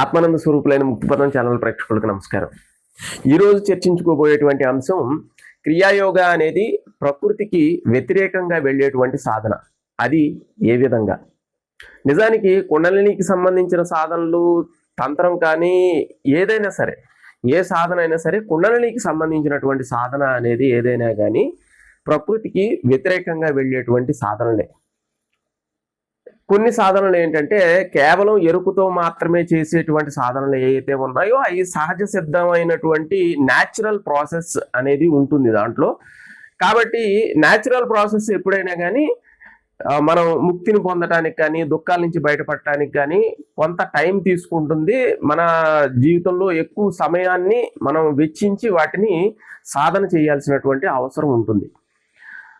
ఆత్మానంద స్వరూపులైన ముక్తిపదం channel ప్రేక్షకులకు నమస్కారం. ఈరోజు చర్చించుకోబోయేటువంటి అంశం క్రియాయోగ అనేది ప్రకృతికి వ్యతిరేకంగా వెళ్ళేటువంటి సాధన. అది ఏ విధంగా? నిజానికి కుండలినికి సంబంధించిన సాధనలు తంత్రం కానీ ఏదైనా సరే ఏ సాధన అయినా సరే కుండలినికి సంబంధించినటువంటి సాధన అనేది ఏదైనా కానీ ప్రకృతికి వ్యతిరేకంగా వెళ్ళేటువంటి సాధనలే. కొన్ని సాధనలు ఏంటంటే కేవలం ఎరుకుతో మాత్రమే చేసేటువంటి సాధనలు ఏవైతే ఉన్నాయో అవి సహజ సిద్ధమైనటువంటి న్యాచురల్ ప్రాసెస్ అనేది ఉంటుంది దాంట్లో. కాబట్టి న్యాచురల్ ప్రాసెస్ ఎప్పుడైనా కానీ మనం ముక్తిని పొందటానికి కానీ దుఃఖాల నుంచి బయటపడటానికి కానీ కొంత టైం తీసుకుంటుంది. మన జీవితంలో ఎక్కువ సమయాన్ని మనం వెచ్చించి వాటిని సాధన చేయాల్సినటువంటి అవసరం ఉంటుంది.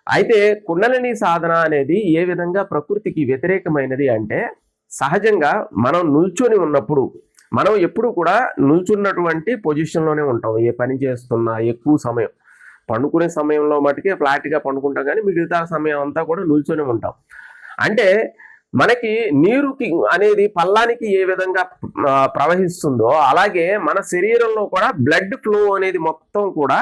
అయితే కుండలిని సాధన అనేది ఏ విధంగా ప్రకృతికి వ్యతిరేకమైనది అంటే సహజంగా మనం నిల్చొని ఉన్నప్పుడు మనం ఎప్పుడు కూడా నిల్చున్నటువంటి పొజిషన్లోనే ఉంటాం. ఏ పని చేస్తున్నా ఎక్కువ సమయం. పండుకునే సమయంలో మటుకే ఫ్లాట్గా పండుకుంటాం కానీ మిగతా సమయం అంతా కూడా నిల్చొని ఉంటాం. అంటే మనకి నీరుకి అనేది పల్లానికి ఏ విధంగా ప్రవహిస్తుందో అలాగే మన శరీరంలో కూడా బ్లడ్ ఫ్లో అనేది మొత్తం కూడా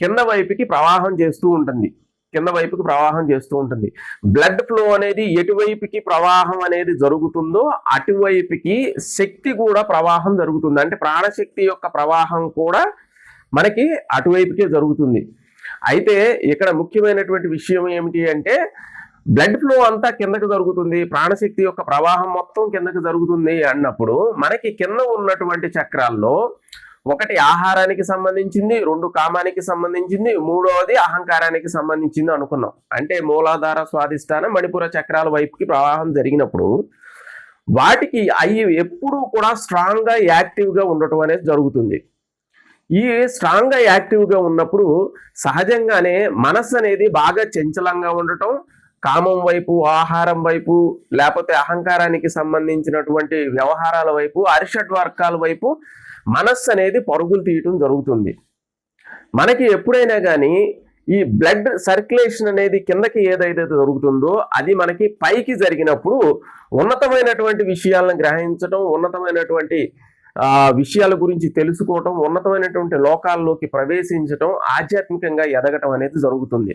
కింద వైపుకి ప్రవాహం చేస్తూ ఉంటుంది. కింద వైపుకి ప్రవాహం చేస్తూ ఉంటుంది. బ్లడ్ ఫ్లో అనేది ఎటువైపుకి ప్రవాహం అనేది జరుగుతుందో అటువైపుకి శక్తి కూడా ప్రవాహం జరుగుతుంది. అంటే ప్రాణశక్తి యొక్క ప్రవాహం కూడా మనకి అటువైపుకే జరుగుతుంది. అయితే ఇక్కడ ముఖ్యమైనటువంటి విషయం ఏమిటి అంటే బ్లడ్ ఫ్లో అంతా కిందకి జరుగుతుంది ప్రాణశక్తి యొక్క ప్రవాహం మొత్తం కిందకి జరుగుతుంది అన్నప్పుడు మనకి కింద ఉన్నటువంటి చక్రాల్లో ఒకటి ఆహారానికి సంబంధించింది రెండు కామానికి సంబంధించింది మూడవది అహంకారానికి సంబంధించింది అనుకున్నాం. అంటే మూలాధార స్వాధిష్టానం మణిపుర చక్రాల వైపుకి ప్రవాహం జరిగినప్పుడు వాటికి అవి ఎప్పుడూ కూడా స్ట్రాంగ్గా యాక్టివ్గా ఉండటం అనేది జరుగుతుంది. ఈ స్ట్రాంగ్గా యాక్టివ్గా ఉన్నప్పుడు సహజంగానే మనస్సు అనేది బాగా చంచలంగా ఉండటం కామం వైపు ఆహారం వైపు లేకపోతే అహంకారానికి సంబంధించినటువంటి వ్యవహారాల వైపు అరిషడ్ వర్గాల వైపు మనస్సు అనేది పరుగులు తీయటం జరుగుతుంది. మనకి ఎప్పుడైనా కానీ ఈ బ్లడ్ సర్క్యులేషన్ అనేది కిందకి ఏదైతే జరుగుతుందో అది మనకి పైకి జరిగినప్పుడు ఉన్నతమైనటువంటి విషయాలను గ్రహించడం ఉన్నతమైనటువంటి విషయాల గురించి తెలుసుకోవటం ఉన్నతమైనటువంటి లోకాల్లోకి ప్రవేశించటం ఆధ్యాత్మికంగా ఎదగటం అనేది జరుగుతుంది.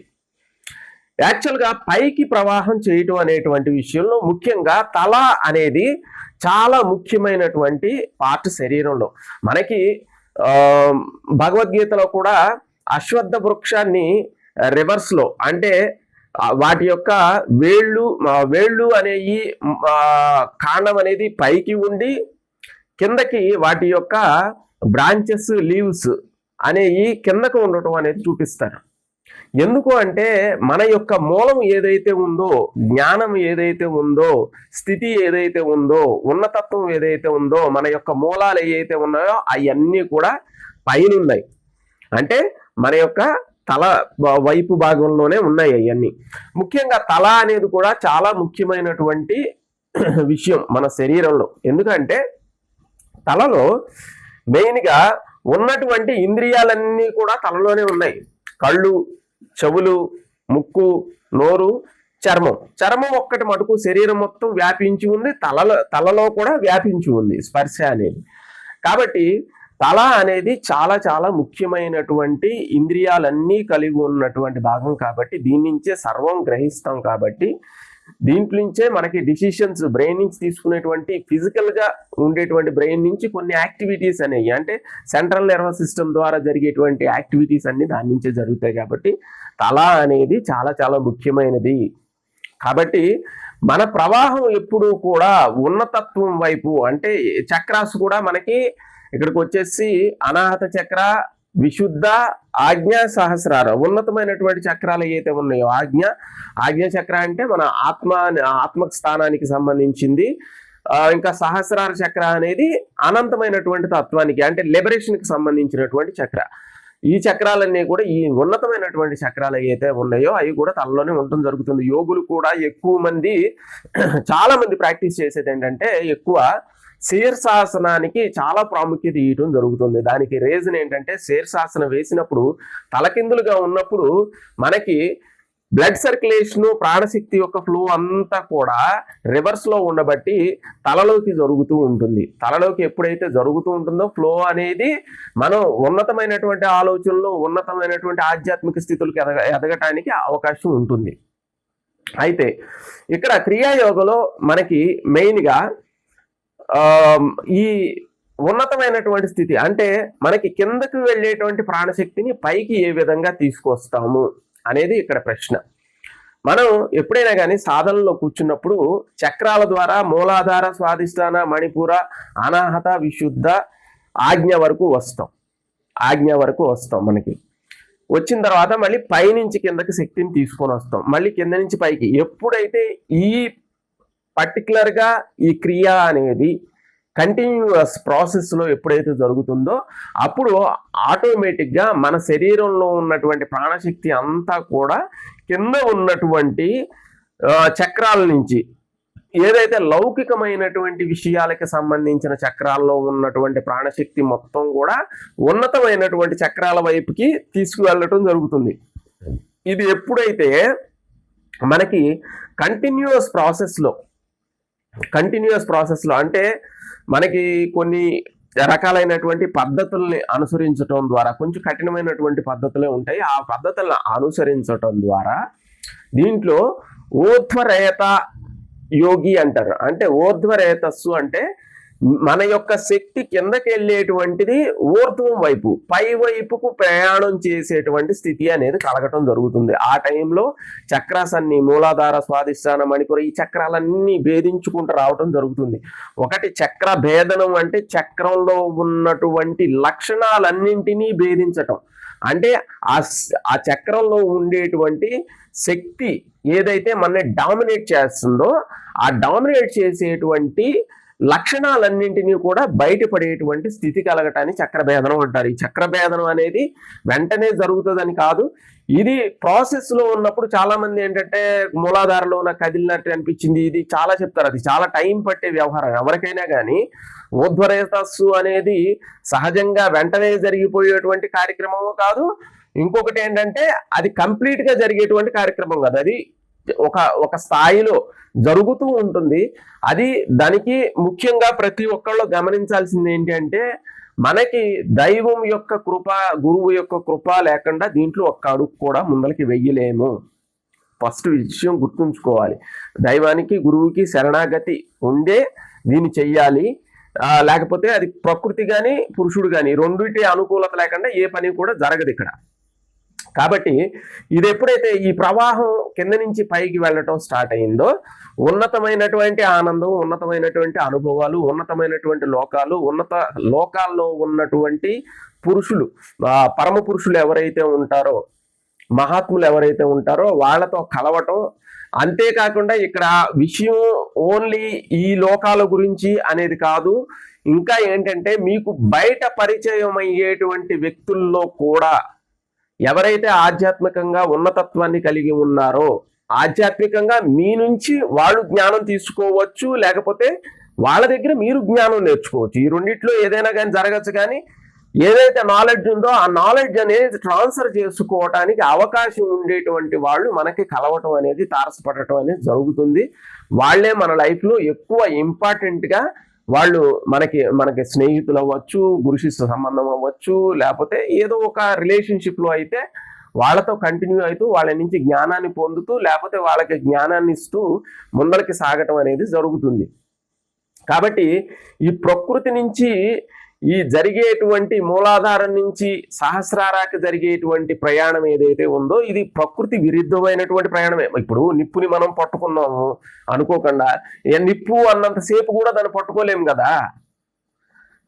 యాక్చువల్గా పైకి ప్రవాహం చేయటం అనేటువంటి విషయంలో ముఖ్యంగా తల అనేది చాలా ముఖ్యమైనటువంటి పార్ట్ శరీరంలో. మనకి భగవద్గీతలో కూడా అశ్వత్థ వృక్షాన్ని రివర్స్లో అంటే వాటి యొక్క వేళ్ళు వేళ్ళు అనేవి కాండం అనేది పైకి ఉండి కిందకి వాటి యొక్క బ్రాంచెస్ లీవ్స్ అనేవి కిందకు ఉండటం అనేది చూపిస్తారు. ఎందుకు అంటే మన యొక్క మూలం ఏదైతే ఉందో జ్ఞానం ఏదైతే ఉందో స్థితి ఏదైతే ఉందో ఉన్నతత్వం ఏదైతే ఉందో మన యొక్క మూలాలు ఏవైతే ఉన్నాయో అవన్నీ కూడా పైన ఉన్నాయి అంటే మన యొక్క తల వైపు భాగంలోనే ఉన్నాయి అవన్నీ. ముఖ్యంగా తల అనేది కూడా చాలా ముఖ్యమైనటువంటి విషయం మన శరీరంలో. ఎందుకంటే తలలో మెయిన్గా ఉన్నటువంటి ఇంద్రియాలన్నీ కూడా తలలోనే ఉన్నాయి. కళ్ళు చెవులు ముక్కు నోరు చర్మం. చర్మం ఒక్కటి మటుకు శరీరం మొత్తం వ్యాపించి ఉంది తలలో తలలో కూడా వ్యాపించి ఉంది స్పర్శ అనేది. కాబట్టి తల అనేది చాలా చాలా ముఖ్యమైనటువంటి ఇంద్రియాలన్నీ కలిగి ఉన్నటువంటి భాగం కాబట్టి దీని నుంచే సర్వం గ్రహిస్తాం కాబట్టి దీంట్లో నుంచే మనకి డిసిషన్స్ బ్రెయిన్ నుంచి తీసుకునేటువంటి ఫిజికల్గా ఉండేటువంటి బ్రెయిన్ నుంచి కొన్ని యాక్టివిటీస్ అనేవి. అంటే సెంట్రల్ నర్వస్ సిస్టమ్ ద్వారా జరిగేటువంటి యాక్టివిటీస్ అన్ని దాని నుంచే జరుగుతాయి కాబట్టి తల అనేది చాలా చాలా ముఖ్యమైనది. కాబట్టి మన ప్రవాహం ఎప్పుడూ కూడా ఉన్నతత్వం వైపు అంటే చక్రాస్ కూడా మనకి ఇక్కడికి వచ్చేసి అనాహత చక్ర విశుద్ధ ఆజ్ఞ సహస్రారం. ఉన్నతమైనటువంటి చక్రాలు ఏవైతే ఉన్నాయో ఆజ్ఞ ఆజ్ఞ చక్ర అంటే మన ఆత్మ ఆత్మక స్థానానికి సంబంధించింది. ఇంకా సహస్రార చక్ర అనేది అనంతమైనటువంటి తత్వానికి అంటే లిబరేషన్కి సంబంధించినటువంటి చక్ర. ఈ చక్రాలన్నీ కూడా ఈ ఉన్నతమైనటువంటి చక్రాలు ఏవైతే ఉన్నాయో అవి కూడా తనలోనే ఉండటం జరుగుతుంది. యోగులు కూడా ఎక్కువ మంది చాలామంది ప్రాక్టీస్ చేసేది ఏంటంటే ఎక్కువ శీర్షాసనానికి చాలా ప్రాముఖ్యత ఇవ్వడం జరుగుతుంది. దానికి రీజన్ ఏంటంటే శీర్షాసనం వేసినప్పుడు తలకిందులుగా ఉన్నప్పుడు మనకి బ్లడ్ సర్క్యులేషన్ ప్రాణశక్తి యొక్క ఫ్లో అంతా కూడా రివర్స్లో ఉండబట్టి తలలోకి జరుగుతూ ఉంటుంది. తలలోకి ఎప్పుడైతే జరుగుతూ ఉంటుందో ఫ్లో అనేది మనం ఉన్నతమైనటువంటి ఆలోచనలు ఉన్నతమైనటువంటి ఆధ్యాత్మిక స్థితులకు ఎదగ ఎదగటానికి అవకాశం ఉంటుంది. అయితే ఇక్కడ క్రియాయోగలో మనకి మెయిన్గా ఈ ఉన్నతమైనటువంటి స్థితి అంటే మనకి కిందకు వెళ్ళేటువంటి ప్రాణశక్తిని పైకి ఏ విధంగా తీసుకొస్తాము అనేది ఇక్కడ ప్రశ్న. మనం ఎప్పుడైనా కానీ సాధనలో కూర్చున్నప్పుడు చక్రాల ద్వారా మూలాధార స్వాధిష్టాన మణిపూర అనాహత విశుద్ధ ఆజ్ఞ వరకు వస్తాం. ఆజ్ఞ వరకు వస్తాం మనకి. వచ్చిన తర్వాత మళ్ళీ పైనుంచి కిందకి శక్తిని తీసుకొని వస్తాం. మళ్ళీ కింద నుంచి పైకి. ఎప్పుడైతే ఈ పర్టికులర్గా ఈ క్రియ అనేది కంటిన్యూస్ ప్రాసెస్లో ఎప్పుడైతే జరుగుతుందో అప్పుడు ఆటోమేటిక్గా మన శరీరంలో ఉన్నటువంటి ప్రాణశక్తి అంతా కూడా కింద ఉన్నటువంటి చక్రాల నుంచి ఏదైతే లౌకికమైనటువంటి విషయాలకి సంబంధించిన చక్రాల్లో ఉన్నటువంటి ప్రాణశక్తి మొత్తం కూడా ఉన్నతమైనటువంటి చక్రాల వైపుకి తీసుకువెళ్ళటం జరుగుతుంది. ఇది ఎప్పుడైతే మనకి కంటిన్యూస్ ప్రాసెస్లో కంటిన్యూస్ ప్రాసెస్లో అంటే మనకి కొన్ని రకాలైనటువంటి పద్ధతుల్ని అనుసరించటం ద్వారా కొంచెం కఠినమైనటువంటి పద్ధతులే ఉంటాయి. ఆ పద్ధతులను అనుసరించటం ద్వారా దీంట్లో ఊర్ధ్వరేత యోగి అంటారు. అంటే ఊర్ధ్వరేతస్సు అంటే మన యొక్క శక్తి కిందకి వెళ్ళేటువంటిది ఊర్ధ్వం వైపు పై వైపుకు ప్రయాణం చేసేటువంటి స్థితి అనేది కలగటం జరుగుతుంది. ఆ టైంలో చక్రాసన్ని మూలాధార స్వాధిష్టాన మణిపుర ఈ చక్రాలన్నీ భేదించుకుంటూ రావటం జరుగుతుంది. ఒకటి చక్ర భేదనం అంటే చక్రంలో ఉన్నటువంటి లక్షణాలన్నింటినీ భేదించటం. అంటే ఆ ఆ చక్రంలో ఉండేటువంటి శక్తి ఏదైతే మనని డామినేట్ చేస్తుందో ఆ డామినేట్ చేసేటువంటి లక్షణాలన్నింటినీ కూడా బయటపడేటువంటి స్థితి కలగటాన్ని చక్రభేదనం అంటారు. ఈ చక్రభేదనం అనేది వెంటనే జరుగుతుందని కాదు. ఇది ప్రాసెస్లో ఉన్నప్పుడు చాలామంది ఏంటంటే మూలాధారలో ఉన్న కదిలినట్టు అనిపించింది. ఇది చాలా చెప్తారు. అది చాలా టైం పట్టే వ్యవహారం. ఎవరికైనా కానీ ఊర్ధ్వరేతస్సు అనేది సహజంగా వెంటనే జరిగిపోయేటువంటి కార్యక్రమము కాదు ఇంకొకటి ఏంటంటే అది కంప్లీట్గా జరిగేటువంటి కార్యక్రమం కాదు. అది ఒక ఒక స్థాయిలో జరుగుతూ ఉంటుంది. అది దానికి ముఖ్యంగా ప్రతి ఒక్కళ్ళు గమనించాల్సింది ఏంటంటే మనకి దైవం యొక్క కృప గురువు యొక్క కృప లేకుండా దీంట్లో ఒక్క అడుగు కూడా ముందలకి వెయ్యలేము. ఫస్ట్ విషయం గుర్తుంచుకోవాలి. దైవానికి గురువుకి శరణాగతి ఉండే దీన్ని చెయ్యాలి. లేకపోతే అది ప్రకృతి కానీ పురుషుడు కానీ రెండింటి అనుకూలత లేకుండా ఏ పని కూడా జరగదు ఇక్కడ. కాబట్టి ఇది ఎప్పుడైతే ఈ ప్రవాహం కింద నుంచి పైకి వెళ్ళటం స్టార్ట్ అయిందో ఉన్నతమైనటువంటి ఆనందం ఉన్నతమైనటువంటి అనుభవాలు ఉన్నతమైనటువంటి లోకాలు ఉన్నత లోకాల్లో ఉన్నటువంటి పురుషులు పరమ పురుషులు ఎవరైతే ఉంటారో మహాత్ములు ఎవరైతే ఉంటారో వాళ్ళతో కలవటం అంతేకాకుండా ఇక్కడ విషయం ఓన్లీ ఈ లోకాల గురించి అనేది కాదు. ఇంకా ఏంటంటే మీకు బయట పరిచయం అయ్యేటువంటి వ్యక్తుల్లో కూడా ఎవరైతే ఆధ్యాత్మికంగా ఉన్నతత్వాన్ని కలిగి ఉన్నారో ఆధ్యాత్మికంగా మీ నుంచి వాళ్ళు జ్ఞానం తీసుకోవచ్చు లేకపోతే వాళ్ళ దగ్గర మీరు జ్ఞానం నేర్చుకోవచ్చు. ఈ రెండిట్లో ఏదైనా కానీ జరగచ్చు కానీ ఏదైతే నాలెడ్జ్ ఉందో ఆ నాలెడ్జ్ అనేది ట్రాన్స్ఫర్ చేసుకోవటానికి అవకాశం ఉండేటువంటి వాళ్ళు మనకి కలవటం అనేది తారసపడటం అనేది జరుగుతుంది. వాళ్ళే మన లైఫ్లో ఎక్కువ ఇంపార్టెంట్గా వాళ్ళు మనకి మనకి స్నేహితులు అవ్వచ్చు గురుశిష్య సంబంధం అవ్వచ్చు లేకపోతే ఏదో ఒక రిలేషన్షిప్లో అయితే వాళ్ళతో కంటిన్యూ అవుతూ వాళ్ళ నుంచి జ్ఞానాన్ని పొందుతూ లేకపోతే వాళ్ళకి జ్ఞానాన్ని ఇస్తూ ముందరికి సాగటం అనేది జరుగుతుంది. కాబట్టి ఈ ప్రకృతి నుంచి ఈ జరిగేటువంటి మూలాధారం నుంచి సహస్రారాకి జరిగేటువంటి ప్రయాణం ఏదైతే ఉందో ఇది ప్రకృతి విరుద్ధమైనటువంటి ప్రయాణమే. ఇప్పుడు నిప్పుని మనం పట్టుకున్నాము అనుకోకుండా నిప్పు అన్నంతసేపు కూడా దాన్ని పట్టుకోలేము కదా?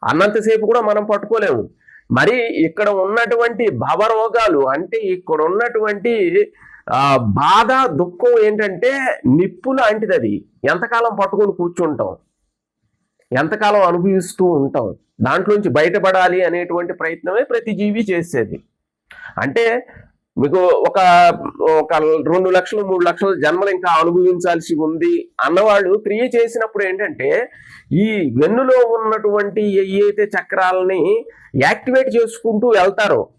అన్నంతసేపు కూడా మనం పట్టుకోలేము. మరి ఇక్కడ ఉన్నటువంటి భవరోగాలు అంటే ఇక్కడ ఉన్నటువంటి బాధ దుఃఖం ఏంటంటే నిప్పు లాంటిది అది. ఎంతకాలం పట్టుకొని కూర్చుంటాం? ఎంతకాలం అనుభవిస్తూ ఉంటాం. దాంట్లోంచి బయటపడాలి అనేటువంటి ప్రయత్నమే ప్రతి జీవి చేసేది. అంటే మీకు ఒక ఒక రెండు లక్షలు మూడు లక్షల జన్మలు ఇంకా అనుభవించాల్సి ఉంది అన్నవాళ్ళు క్రియ చేసినప్పుడు ఏంటంటే ఈ వెన్నులో ఉన్నటువంటి ఏవైతే చక్రాలని యాక్టివేట్ చేసుకుంటూ వెళ్తారో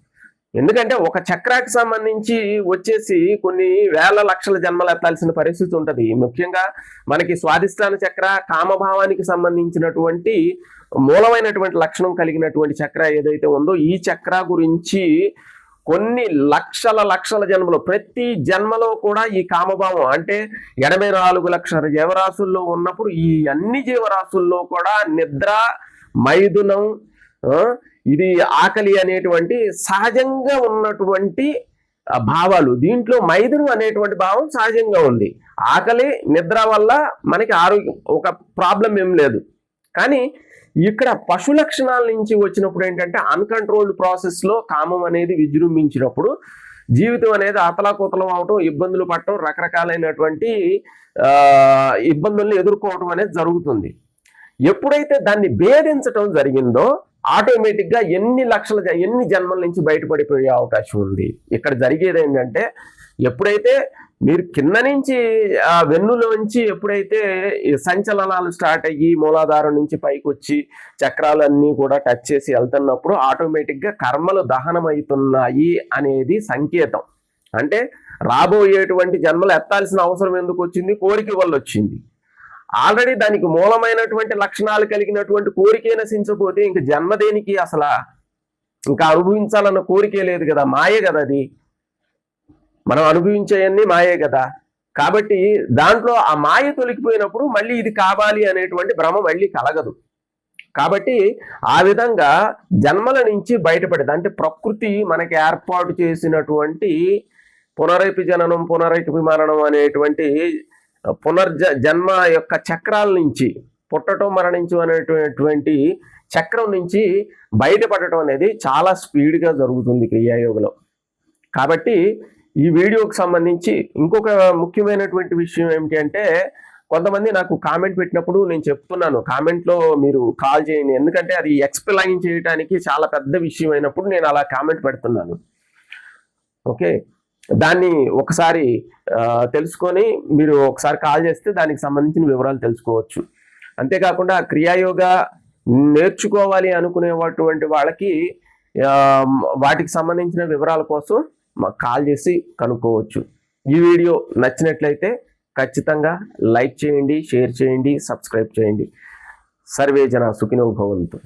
ఎందుకంటే ఒక చక్రాకి సంబంధించి వచ్చేసి కొన్ని వేల లక్షల జన్మలు ఎత్తాల్సిన పరిస్థితి ఉంటుంది. ముఖ్యంగా మనకి స్వాధిష్టాన చక్ర కామభావానికి సంబంధించినటువంటి మూలమైనటువంటి లక్షణం కలిగినటువంటి చక్ర ఏదైతే ఉందో ఈ చక్ర గురించి కొన్ని లక్షల లక్షల జన్మలు ప్రతి జన్మలో కూడా ఈ కామభావం అంటే ఎనభై నాలుగు లక్షల జీవరాశుల్లో ఉన్నప్పుడు ఈ అన్ని జీవరాశుల్లో కూడా నిద్ర మైథునం ఇది ఆకలి అనేటువంటి సహజంగా ఉన్నటువంటి భావాలు. దీంట్లో మైదును అనేటువంటి భావం సహజంగా ఉంది. ఆకలి నిద్ర వల్ల మనకి ఆరోగ్యం ఒక ప్రాబ్లం ఏం లేదు. కానీ ఇక్కడ పశు లక్షణాల నుంచి వచ్చినప్పుడు ఏంటంటే అన్కంట్రోల్డ్ ప్రాసెస్లో కామం అనేది విజృంభించినప్పుడు జీవితం అనేది అతలాకుతలం అవటం ఇబ్బందులు పడటం రకరకాలైనటువంటి ఇబ్బందుల్ని ఎదుర్కోవటం అనేది జరుగుతుంది. ఎప్పుడైతే దాన్ని భేదించటం జరిగిందో ఆటోమేటిక్గా ఎన్ని లక్షల ఎన్ని జన్మల నుంచి బయటపడిపోయే అవకాశం ఉంది. ఇక్కడ జరిగేది ఏంటంటే ఎప్పుడైతే మీరు కింద నుంచి ఆ వెన్నులోంచి ఎప్పుడైతే ఈ సంచలనాలు స్టార్ట్ అయ్యి మూలాధారం నుంచి పైకి వచ్చి చక్రాలన్నీ కూడా టచ్ చేసి వెళ్తున్నప్పుడు ఆటోమేటిక్గా కర్మలు దహనం అవుతున్నాయి అనేది సంకేతం. అంటే రాబోయేటువంటి జన్మలు ఎత్తాల్సిన అవసరం ఎందుకు వచ్చింది? కోరిక వల్ల వచ్చింది. ఆల్రెడీ దానికి మూలమైనటువంటి లక్షణాలు కలిగినటువంటి కోరికే నశించకపోతే ఇంక జన్మ దేనికి అసలు? ఇంకా అనుభవించాలన్న కోరికే లేదు కదా మాయే కదా అది. మనం అనుభవించేయన్నీ మాయే కదా. కాబట్టి దాంట్లో ఆ మాయ తొలగిపోయినప్పుడు మళ్ళీ ఇది కావాలి అనేటువంటి భ్రమ మళ్ళీ కలగదు. కాబట్టి ఆ విధంగా జన్మల నుంచి బయటపడేది అంటే ప్రకృతి మనకి ఏర్పాటు చేసినటువంటి పునరైపి జననం పునరైపి మరణం అనేటువంటి పునర్జ జన్మ యొక్క చక్రాల నుంచి పుట్టడం మరణించు అనేటువంటి చక్రం నుంచి బయటపడటం అనేది చాలా స్పీడ్గా జరుగుతుంది క్రియాయోగలో. కాబట్టి ఈ వీడియోకి సంబంధించి ఇంకొక ముఖ్యమైనటువంటి విషయం ఏమిటి అంటే కొంతమంది నాకు కామెంట్ పెట్టినప్పుడు నేను చెప్తున్నాను కామెంట్లో మీరు కాల్ చేయండి. ఎందుకంటే అది ఎక్స్ప్లెయిన్ చేయడానికి చాలా పెద్ద విషయం అయినప్పుడు నేను అలా కామెంట్ పెడుతున్నాను. ఓకే? దాన్ని ఒకసారి తెలుసుకొని మీరు ఒకసారి కాల్ చేస్తే దానికి సంబంధించిన వివరాలు తెలుసుకోవచ్చు. అంతేకాకుండా క్రియాయోగ నేర్చుకోవాలి అనుకునేటువంటి వాళ్ళకి వాటికి సంబంధించిన వివరాల కోసం మాకు కాల్ చేసి కనుక్కోవచ్చు. ఈ వీడియో నచ్చినట్లయితే ఖచ్చితంగా లైక్ చేయండి షేర్ చేయండి సబ్స్క్రైబ్ చేయండి. సర్వే జన సుఖినో భవంతు.